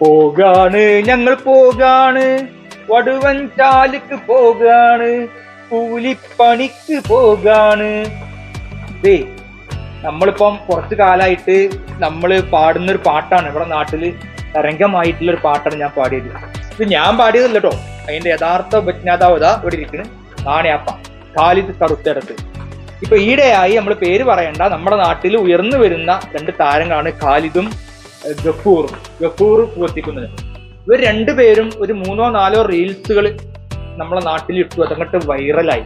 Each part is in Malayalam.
പോകാണ് ഞങ്ങൾ പോകാണ്. വടുവൻ ചാലിക്ക് പോകാണ് കൂലിപ്പണിക്ക് പോകാണ്. ദേ നമ്മളിപ്പം കുറച്ച് കാലമായിട്ട് നമ്മൾ പാടുന്ന ഒരു പാട്ടാണ്. ഇവിടെ നാട്ടിൽ തരംഗമായിട്ടുള്ള ഒരു പാട്ടാണ് ഞാൻ പാടിയത്. ഇത് ഞാൻ പാടിയതല്ല കേട്ടോ അതിന്റെ യഥാർത്ഥ ഉപജ്ഞാതാവത ഇവിടെ ഇരിക്കുന്നു നാണയപ്പ. ഖാലിദ് കറുത്തെടുത്ത് ഇപ്പൊ ഈയിടെയായി നമ്മൾ പേര് പറയണ്ട. നമ്മുടെ നാട്ടിൽ ഉയർന്നു വരുന്ന രണ്ട് താരങ്ങളാണ് ഖാലിദും ഗഫൂറും ഗഫൂർ. പൂർത്തിക്കുന്നത്. ഇവർ രണ്ടുപേരും ഒരു മൂന്നോ നാലോ റീൽസുകൾ നമ്മളെ നാട്ടിൽ ഇട്ടു അതങ്ങോട്ട് വൈറലായി.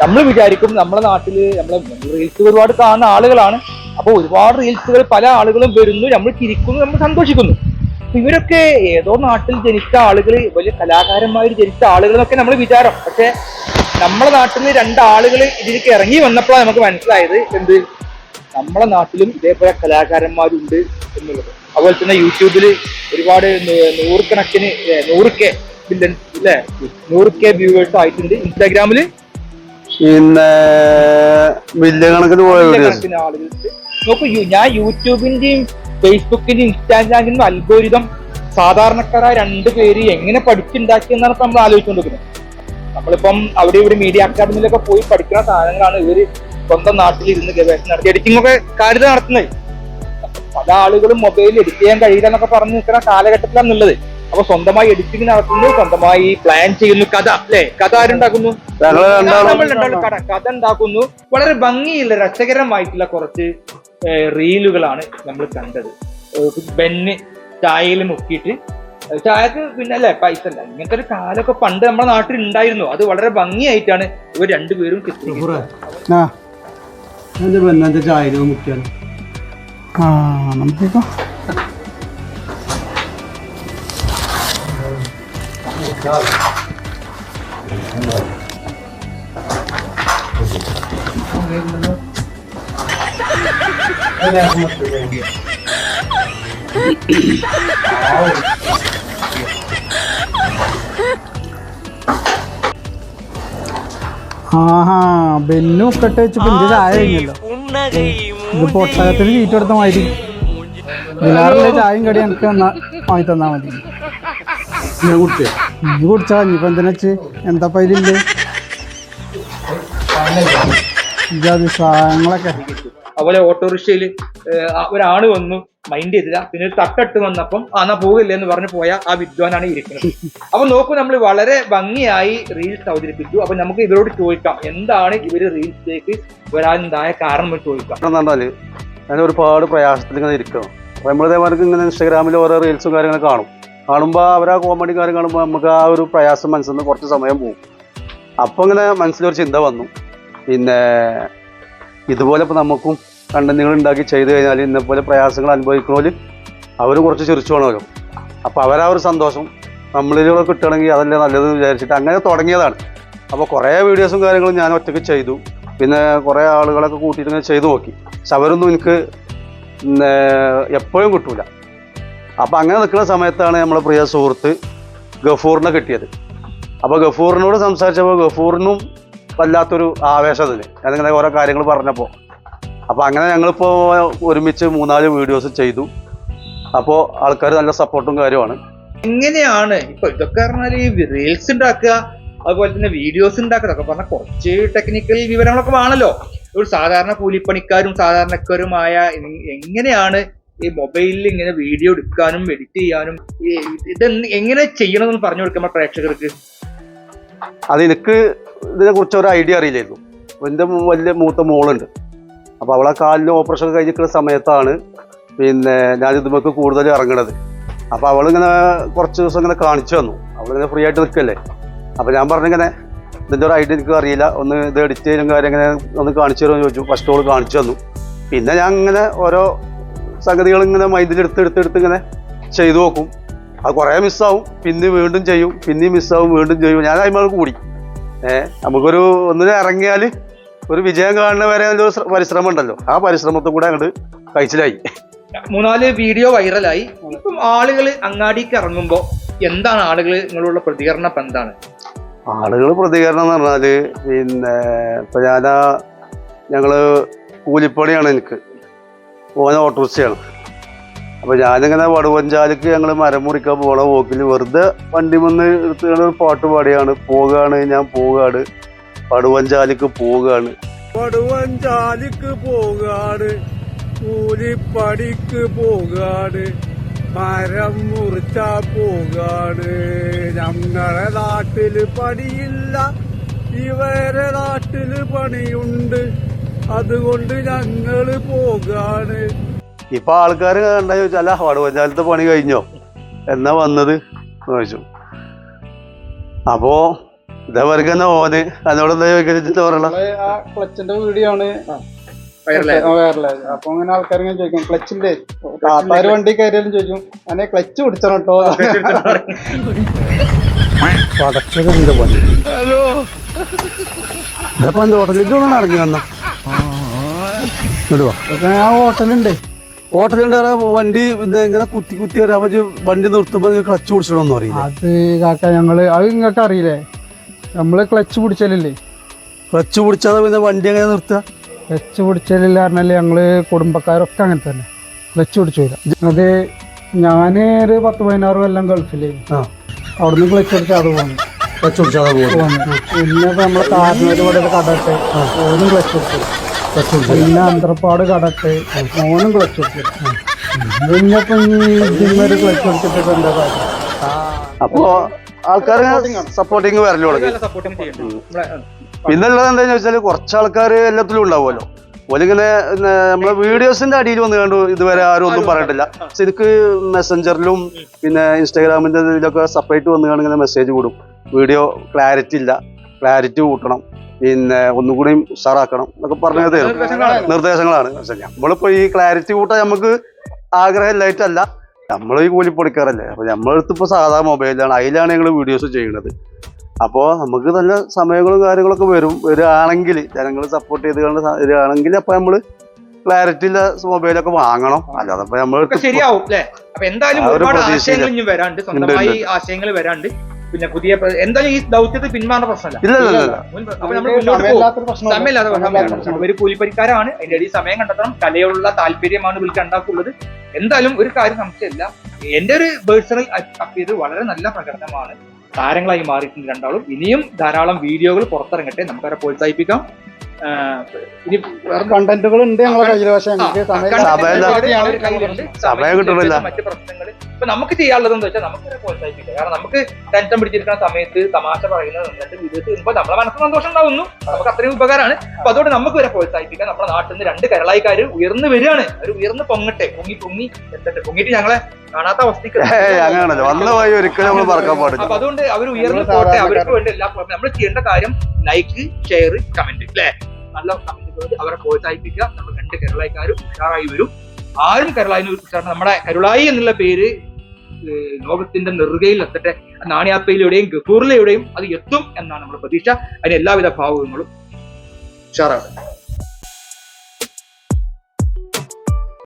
നമ്മൾ വിചാരിക്കും നമ്മളെ നാട്ടിൽ നമ്മളെ റീൽസ് ഒരുപാട് കാണുന്ന ആളുകളാണ്. അപ്പൊ ഒരുപാട് റീൽസുകൾ പല ആളുകളും വരുന്നു. നമ്മൾ ചിരിക്കുന്നു നമ്മൾ സന്തോഷിക്കുന്നു. ഇവരൊക്കെ ഏതോ നാട്ടിൽ ജനിച്ച ആളുകൾ വലിയ കലാകാരന്മാർ ജനിച്ച ആളുകൾ എന്നൊക്കെ നമ്മൾ വിചാരം. പക്ഷെ നമ്മുടെ നാട്ടിൽ രണ്ടാളുകൾ ഇതിലേക്ക് ഇറങ്ങി വന്നപ്പോഴാണ് നമുക്ക് മനസ്സിലായത് എന്ത്? നമ്മളെ നാട്ടിലും ഇതേപോലെ കലാകാരന്മാരുണ്ട് എന്നുള്ളത്. അതുപോലെ തന്നെ യൂട്യൂബിൽ ഒരുപാട് നൂറുകണക്കിന് നൂറ് കെ ബില്യൺ അല്ലേ നൂറ് കെ വ്യൂവേഴ്സ് ആയിട്ടുണ്ട്. ഇൻസ്റ്റാഗ്രാമിൽ പിന്നെ മില്യൺ കണക്കിന് ആളുകൾക്ക് നോക്കൂ ഞാൻ യൂട്യൂബിന്റെയും ഫേസ്ബുക്കിന്റെയും ഇൻസ്റ്റാഗ്രാമിന്റെയും അൽഗോരിതം സാധാരണക്കാരായ രണ്ട് പേര് എങ്ങനെ പഠിച്ചുണ്ടാക്കിയെന്നാണ് നമ്മൾ ആലോചിച്ചുകൊണ്ടിരിക്കുന്നത് നമ്മളിപ്പം അവിടെ ഇവിടെ മീഡിയ അക്കാദമിയിലൊക്കെ പോയി പഠിക്കുന്ന സാധനങ്ങളാണ് ഇവർ സ്വന്തം നാട്ടിൽ ഇരുന്ന് ഗവേഷണം നടത്തി. എഡിറ്റിംഗ് ഒക്കെ കാര്യത നടത്തുന്നത്. പല ആളുകളും മൊബൈലിൽ എഡിറ്റ് ചെയ്യാൻ കഴിയില്ല എന്നൊക്കെ പറഞ്ഞു നിൽക്കുന്ന കാലഘട്ടത്തിലാണുള്ളത്. അപ്പൊ സ്വന്തമായി എഡിറ്റിംഗ് നടത്തുന്നു സ്വന്തമായി പ്ലാൻ ചെയ്യുന്നു. കഥ അല്ലെ? കഥ ആരുണ്ടാക്കുന്നു? കഥ കഥ ഉണ്ടാക്കുന്നു. വളരെ ഭംഗിയുള്ള രസകരമായിട്ടുള്ള കുറച്ച് റീലുകളാണ് നമ്മൾ കണ്ടത്. ബെന്ന് ചായയിൽ മുക്കിയിട്ട് ചായക്ക് പിന്നെ അല്ലേ പൈസ അല്ല. ഇങ്ങനത്തെ ഒരു കാലൊക്കെ പണ്ട് നമ്മുടെ നാട്ടിൽ ഉണ്ടായിരുന്നു. അത് വളരെ ഭംഗിയായിട്ടാണ് ഇവർ രണ്ടുപേരും ചിത്രീകരിച്ചത്. ആ. മുക്കിയാണ്. ആ നമുക്കിപ്പോ ആഹാ ബെന്നു ഒക്കെ വെച്ച് പിന്നെ ചായ കഴിഞ്ഞല്ലോ ഇത് ഒട്ടകത്തിന് ചീറ്റ് കൊടുത്ത മാതിരി. ബിലാറിലെ ചായയും കടി എനിക്ക് തന്നാ വാങ്ങി തന്നാ മതി. ഇത് കുടിച്ചാ. ഇനിയിപ്പോ എന്തിനാ വെച്ച്? എന്താ പൈലില്ലേ സാധനങ്ങളൊക്കെ. അതുപോലെ ഓട്ടോറിക്ഷയിൽ ഒരാൾ വന്നു മൈൻഡ് ചെയ്തില്ല. പിന്നെ ഒരു തട്ടിട്ട് വന്നപ്പം എന്നാ പോകില്ല എന്ന് പറഞ്ഞു പോയ ആ വിദ്വാനാണ് ഇരിക്കുന്നത്. അപ്പൊ നോക്കൂ നമ്മൾ വളരെ ഭംഗിയായി റീൽസ് അവതരിപ്പിച്ചു. അപ്പൊ നമുക്ക് ഇവരോട് ചോദിക്കാം എന്താണ് ഇവർ റീൽസിലേക്ക് വരാനുണ്ടായ കാരണം? ചോദിക്കാം. ഞാൻ ഒരുപാട് പ്രയാസത്തിൽ ഇങ്ങനെ ഇരിക്കണം. അപ്പൊ നമ്മളിതേമാർക്ക് ഇങ്ങനെ ഇൻസ്റ്റാഗ്രാമിൽ ഓരോ റീൽസും കാര്യങ്ങളൊക്കെ കാണും. കാണുമ്പോൾ അവർ ആ കോമഡി കാര്യം കാണുമ്പോൾ നമുക്ക് ആ ഒരു പ്രയാസം മനസ്സിൽ നിന്ന് കുറച്ച് സമയം പോകും. അപ്പോൾ ഇങ്ങനെ മനസ്സിലൊരു ചിന്ത വന്നു. പിന്നെ ഇതുപോലെ ഇപ്പോൾ നമുക്കും കണ്ടന്റുകൾ ഉണ്ടാക്കി ചെയ്തു കഴിഞ്ഞാൽ ഇന്നെപ്പോലെ പ്രയാസങ്ങൾ അനുഭവിക്കുന്നവർ അവർ കുറച്ച് ചിരിച്ചു പോകണമല്ലോ അപ്പോൾ അവരാ ഒരു സന്തോഷം. നമ്മളിലൂടെ കിട്ടണമെങ്കിൽ അതല്ലേ നല്ലതെന്ന് വിചാരിച്ചിട്ട് അങ്ങനെ തുടങ്ങിയതാണ്. അപ്പോൾ കുറേ വീഡിയോസും കാര്യങ്ങളും ഞാൻ ഒറ്റയ്ക്ക് ചെയ്തു. പിന്നെ കുറേ ആളുകളൊക്കെ കൂട്ടിയിട്ട് ഇങ്ങനെ ചെയ്തു നോക്കി. പക്ഷെ അവരൊന്നും എനിക്ക് എപ്പോഴും കിട്ടൂല. അപ്പോൾ അങ്ങനെ നിൽക്കുന്ന സമയത്താണ് നമ്മളെ പ്രിയ സുഹൃത്ത് ഗഫൂറിനെ കിട്ടിയത്. അപ്പോൾ ഗഫൂറിനോട് സംസാരിച്ചപ്പോൾ ഗഫൂറിനും വല്ലാത്തൊരു ആവേശം അതിന് ഞാനിങ്ങനെ ഓരോ കാര്യങ്ങൾ പറഞ്ഞപ്പോൾ അപ്പോൾ അങ്ങനെ ഞങ്ങളിപ്പോൾ ഒരുമിച്ച് മൂന്നാൽ വീഡിയോസ് ചെയ്തു. അപ്പോൾ ആൾക്കാർ നല്ല സപ്പോർട്ടും കാര്യമാണ് എങ്ങനെയാണ് ഇപ്പൊ ഇതൊക്കെ പറഞ്ഞാൽ ഈ റീൽസ് ഉണ്ടാക്കുക അതുപോലെ തന്നെ വീഡിയോസ് ഉണ്ടാക്കുക അതൊക്കെ പറഞ്ഞാൽ കുറച്ച് ടെക്നിക്കൽ വിവരങ്ങളൊക്കെ വേണമല്ലോ ഒരു സാധാരണ കൂലിപ്പണിക്കാരും സാധാരണക്കാരുമായ എങ്ങനെയാണ് ഈ മൊബൈലിൽ ഇങ്ങനെ വീഡിയോ എടുക്കാനും എഡിറ്റ് ചെയ്യാനും ഇത് എങ്ങനെ ചെയ്യണമെന്ന് പറഞ്ഞു കൊടുക്കാൻ പ്രേക്ഷകർക്ക്? അത് എനിക്ക് ഇതിനെ കുറിച്ച് ഒരു ഐഡിയ അറിയില്ലായിരുന്നു. എന്റെ വലിയ മൂത്ത മോളുണ്ട്. അപ്പോൾ അവളെ കാലിന് ഓപ്പറേഷൻ കഴിഞ്ഞിരിക്കുന്ന സമയത്താണ് പിന്നെ ഞാൻ ഇതുമൊക്കെ കൂടുതൽ ഇറങ്ങണത്. അപ്പോൾ അവളിങ്ങനെ കുറച്ച് ദിവസം ഇങ്ങനെ കാണിച്ചു തന്നു. അവളിങ്ങനെ ഫ്രീ ആയിട്ട് നിൽക്കല്ലേ അപ്പോൾ ഞാൻ പറഞ്ഞിങ്ങനെ ഇതിന്റെ ഒരു ഐഡിയ എനിക്ക് അറിയില്ല. ഒന്ന് ഇത് എഡിറ്റ് ചെയ്യലും കാര്യം ഇങ്ങനെ ഒന്ന് കാണിച്ചു തരുമെന്ന് ചോദിച്ചു. ഫസ്റ്റ് ഓൾ കാണിച്ചു തന്നു. പിന്നെ ഞാൻ ഇങ്ങനെ ഓരോ സംഗതികൾ ഇങ്ങനെ എടുത്ത് എടുത്ത് ഇങ്ങനെ ചെയ്തു നോക്കും. അത് കുറേ മിസ്സാവും പിന്നെ വീണ്ടും ചെയ്യും. പിന്നെയും മിസ്സാവും വീണ്ടും ചെയ്യും. ഞാൻ അതിന്മേൽ കൂടി. ഏഹ് നമുക്കൊരു ഒന്നിനെ ഇറങ്ങിയാൽ ഒരു വിജയം കാണുന്ന വരെ ഒരു പരിശ്രമം ഉണ്ടല്ലോ ആ പരിശ്രമത്തിൽ കൂടെ അങ്ങോട്ട് കഴിച്ചിലായി. മൂന്നാൽ വീഡിയോ വൈറലായി ഇപ്പം ആളുകൾ അങ്ങാടിക്ക് ഇറങ്ങുമ്പോൾ എന്താണ് ആളുകൾ നിങ്ങളുള്ള പ്രതികരണം ഇപ്പം എന്താണ്? ആളുകൾ പ്രതികരണം എന്ന് പറഞ്ഞാൽ പിന്നെ ഇപ്പം ഞാൻ ഞങ്ങൾ കൂലിപ്പണിയാണ് എനിക്ക്. ഓന ഓട്ടോറിക്ഷയാണ്. അപ്പൊ ഞാനിങ്ങനെ വടുവഞ്ചാലിക്ക് ഞങ്ങൾ മരം മുറിക്കാൻ പോണ പോക്കിൽ വെറുതെ വണ്ടി വന്ന് എടുത്തുകൊണ്ട് ഒരു പാട്ട് പാടിയാണ്. പോകാണ് ഞാൻ പോകാണ്. വടുവഞ്ചാലിക്ക് പോവുകയാണ്. പടുവഞ്ചാലിക്ക് പോകാട് കൂലിപ്പടിക്ക് പോകാട് മരം മുറിച്ച പോകാട് ഞങ്ങളെ നാട്ടിൽ പണിയില്ല. ഇവരെ നാട്ടിൽ പണിയുണ്ട്. അതുകൊണ്ട് ഞങ്ങൾ പോകാണ് ഇപ്പൊ ആൾക്കാർ കണ്ട ചോദിച്ചാൽ അല്ല വടുവഞ്ചാലത്തെ പണി കഴിഞ്ഞോ? എന്നാ വന്നത്? ചോദിച്ചു. അപ്പോ ഇതേവർക്ക് ഓന് ആ ക്ലച്ചിന്റെ വീഡിയോ ആണ് അപ്പൊ അങ്ങനെ ആൾക്കാർ ഇങ്ങനെ ചോദിക്കും? ക്ലച്ചിന്റെ? താത്താര് വണ്ടി കയറിയാലും ചോദിക്കും അങ്ങനെ ക്ലച്ച് പിടിച്ചണം കേട്ടോ പടച്ചതിന്റെ പണി ഹലോ. ഇതപ്പം ഹോട്ടലിലേക്ക് ഒന്ന് ഇറങ്ങി വന്ന ഇടുവാ അപ്പൊ ആ ഹോട്ടലുണ്ട്. ഹോട്ടലിന്റെ വണ്ടി ഇങ്ങനെ കുത്തി കുത്തി വരാൻ വണ്ടി നിർത്തുമ്പോ ക്ലച്ച് പിടിച്ചിടണമെന്ന് പറയും അത് കാക്ക ഞങ്ങൾ അത് നിങ്ങൾക്ക് അറിയില്ലേ? നമ്മൾ ക്ലച്ച് പിടിച്ചാലല്ലേ? ക്ലച്ച് പിടിച്ചാൽ പിന്നെ വണ്ടി എങ്ങനെ നിർത്തുക ക്ലച്ച് പിടിച്ചാലില്ല പറഞ്ഞാൽ ഞങ്ങൾ കുടുംബക്കാരൊക്കെ അങ്ങനെ തന്നെ. ക്ലച്ച് പിടിച്ചില്ല അത് ഞാൻ ഒരു പത്ത് പതിനാറ് കൊല്ലം ഗൾഫിലേ. ആ. അവിടുന്ന് ക്ലച്ച് പിടിച്ചാൽ അത് പോകുന്നു ക്ലച്ച് പിടിച്ചാതെ പോകുന്നു പോന്നു. നമ്മളെ കാർന്നൂര് ഇവിടെ ഒരു കടട്ട് ഓനും ക്ലച്ച് പിടിച്ചു. പിന്നെ അന്തർപ്പാട് കടട്ടെ ഓനും ക്ലച്ച് പിടിച്ചു. പിന്നെ ഇപ്പൊ ഈ ഇതിന്നൊരു ക്ലച്ച് പിടിച്ചിട്ട് എന്താ കാര്യം? അപ്പോ ആൾക്കാർ സപ്പോർട്ടിങ് വരൽ തുടങ്ങി. പിന്നെ ഉള്ളത് എന്താന്ന് വെച്ചാൽ കുറച്ച് ആൾക്കാർ എല്ലാത്തിലും ഉണ്ടാവുമല്ലോ. ഓലിങ്ങനെ നമ്മളെ വീഡിയോസിന്റെ അടിയിൽ വന്ന് കണ്ടു ഇതുവരെ ആരും ഒന്നും പറഞ്ഞിട്ടില്ല. ശരിക്ക് മെസ്സഞ്ചറിലും പിന്നെ ഇൻസ്റ്റാഗ്രാമിന്റെ ഇതിലൊക്കെ സെപ്പറേറ്റ് വന്ന് കാണുന്ന മെസ്സേജ് കൂടും. വീഡിയോ ക്ലാരിറ്റി ഇല്ല. ക്ലാരിറ്റി കൂട്ടണം. പിന്നെ ഒന്നും കൂടി ഉഷാറാക്കണം എന്നൊക്കെ പറഞ്ഞത് നിർദ്ദേശങ്ങളാണ്. നമ്മളിപ്പോ ഈ ക്ലാരിറ്റി കൂട്ടാൻ നമുക്ക് ആഗ്രഹമില്ലായിട്ടല്ല നമ്മൾ ഈ കൂലിപ്പണിക്കാറല്ലേ അപ്പൊ നമ്മളെടുത്ത് ഇപ്പൊ സാധാ മൊബൈലാണ്. അതിലാണ് ഞങ്ങൾ വീഡിയോസ് ചെയ്യുന്നത്. അപ്പോൾ നമുക്ക് നല്ല സമയങ്ങളും കാര്യങ്ങളൊക്കെ വരും. വരികയാണെങ്കിൽ ജനങ്ങൾ സപ്പോർട്ട് ചെയ്ത് കൊണ്ട് വരികയാണെങ്കിൽ അപ്പൊ നമ്മൾ ക്ലാരിറ്റി ഉള്ള മൊബൈലൊക്കെ വാങ്ങണം. അല്ലാതെ നമ്മൾ ശരിയാവും അല്ലെ? അപ്പൊ എന്തായാലും ഒരുപാട് ആശയങ്ങൾ ഇനി വരാണ്ട്. സ്വന്തമായി ആശയങ്ങൾ വരാണ്ട്. പിന്നെ പുതിയ എന്തായാലും ഈ ദൗത്യത്തിൽ പിന്മാറുന്ന പ്രശ്നമല്ല. സമയമില്ലാത്ത പ്രശ്നമാണ് ഒരു കൂലിപ്പരിക്കാരാണ് അതിന്റെ ഇടയിൽ സമയം കണ്ടെത്തണം. കലയോടുള്ള താല്പര്യമാണ് ഇവർക്ക് ഉണ്ടാക്കുള്ളത്. എന്തായാലും ഒരു കാര്യം സംശയമില്ല. എന്റെ ഒരു പേഴ്സണൽ അപ്പീത് വളരെ നല്ല പ്രകടനമാണ്. താരങ്ങളായി മാറിയിട്ടുണ്ട് രണ്ടാളും. ഇനിയും ധാരാളം വീഡിയോകൾ പുറത്തിറങ്ങട്ടെ. നമുക്കവരെ പ്രോത്സാഹിപ്പിക്കാം. ഇനി വേറെ കണ്ടന്റുകൾ ഉണ്ട് ഞങ്ങളുടെ കയ്യിൽ പക്ഷേ. സമയം കിട്ടണില്ല. മറ്റ് പ്രശ്നങ്ങൾ ഇപ്പൊ നമുക്ക് ചെയ്യാനുള്ളത് എന്താ വെച്ചാൽ നമുക്ക് പ്രോത്സാഹിപ്പിക്കാം കാരണം നമുക്ക് ടെൻഷൻ പിടിച്ചിരിക്കുന്ന സമയത്ത് തമാശ പറയുന്നത് എന്നിട്ട് വീഡിയോസ് വരുമ്പോൾ നമ്മളെ മനസ്സിന് സന്തോഷം ഉണ്ടാവുന്നു നമുക്ക് അത്രയും ഉപകാരമാണ്. അപ്പൊ അതുകൊണ്ട് നമുക്ക് വരെ പ്രോത്സാഹിപ്പിക്കാം. നമ്മുടെ നാട്ടിൽ നിന്ന് രണ്ട് കേരളക്കാർ ഉയർന്നു വരികയാണ്. അവർ ഉയർന്ന് പൊങ്ങട്ടെ. പൊങ്ങി പൊങ്ങി എത്തട്ടെ പൊങ്ങിയിട്ട് ഞങ്ങളെ കാണാത്ത അവസ്ഥയ്ക്ക് ഏയ് അങ്ങനെയാണല്ലോ. വന്ന വഴി ഒരിക്കലും നമ്മൾ മറക്കാൻ പാടില്ല. അപ്പൊ അതുകൊണ്ട് അവർ ഉയർന്നു പോട്ടെ. അവർക്ക് വേണ്ടി എല്ലാ നമ്മൾ ചെയ്യേണ്ട കാര്യം ലൈക്ക് ഷെയർ കമന്റ് അല്ലേ നല്ല കമന്റുകൾ അവരെ പ്രോത്സാഹിപ്പിക്കുക. നമ്മൾ രണ്ട് കേരളക്കാരും ഉഷാറായി വരും. ആരും കരുളായി നമ്മുടെ കരുളായി എന്നുള്ള പേര് ലോകത്തിന്റെ നെറുകയിൽ എത്തട്ടെ. നാണിയാപ്പയിലൂടെയും ഗഫൂറിലൂടെയും അത് എത്തും എന്നാണ് നമ്മുടെ പ്രതീക്ഷ. അതിന് എല്ലാവിധ ഭാവങ്ങളും ഉഷാറാണ്